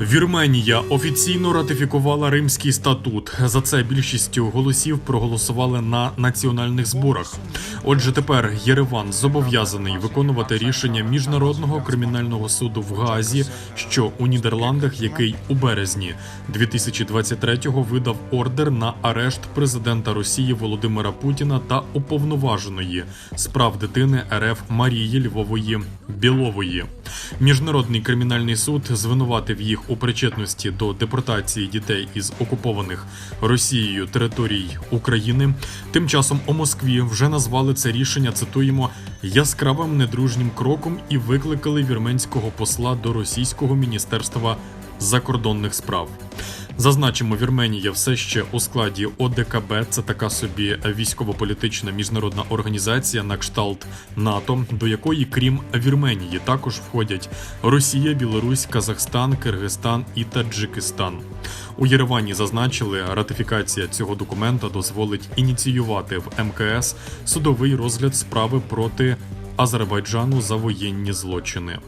Вірменія офіційно ратифікувала Римський статут. За це більшістю голосів проголосували на національних зборах. Отже, тепер Єреван зобов'язаний виконувати рішення міжнародного кримінального суду в Гаазі, що у Нідерландах, який у березні 2023-го видав ордер на арешт президента Росії Володимира Путіна та уповноваженої з прав дитини РФ Марії Львової Білової. Міжнародний кримінальний суд звинуватив їх у причетності до депортації дітей із окупованих Росією територій України. Тим часом у Москві вже назвали це рішення, цитуємо, яскравим недружнім кроком і викликали вірменського посла до російського міністерства закордонних справ. Зазначимо, Вірменія все ще у складі ОДКБ. Це така собі військово-політична міжнародна організація на кшталт НАТО, до якої, крім Вірменії, також входять Росія, Білорусь, Казахстан, Киргизстан і Таджикистан. У Єревані зазначили, ратифікація цього документа дозволить ініціювати в МКС судовий розгляд справи проти Азербайджану за воєнні злочини.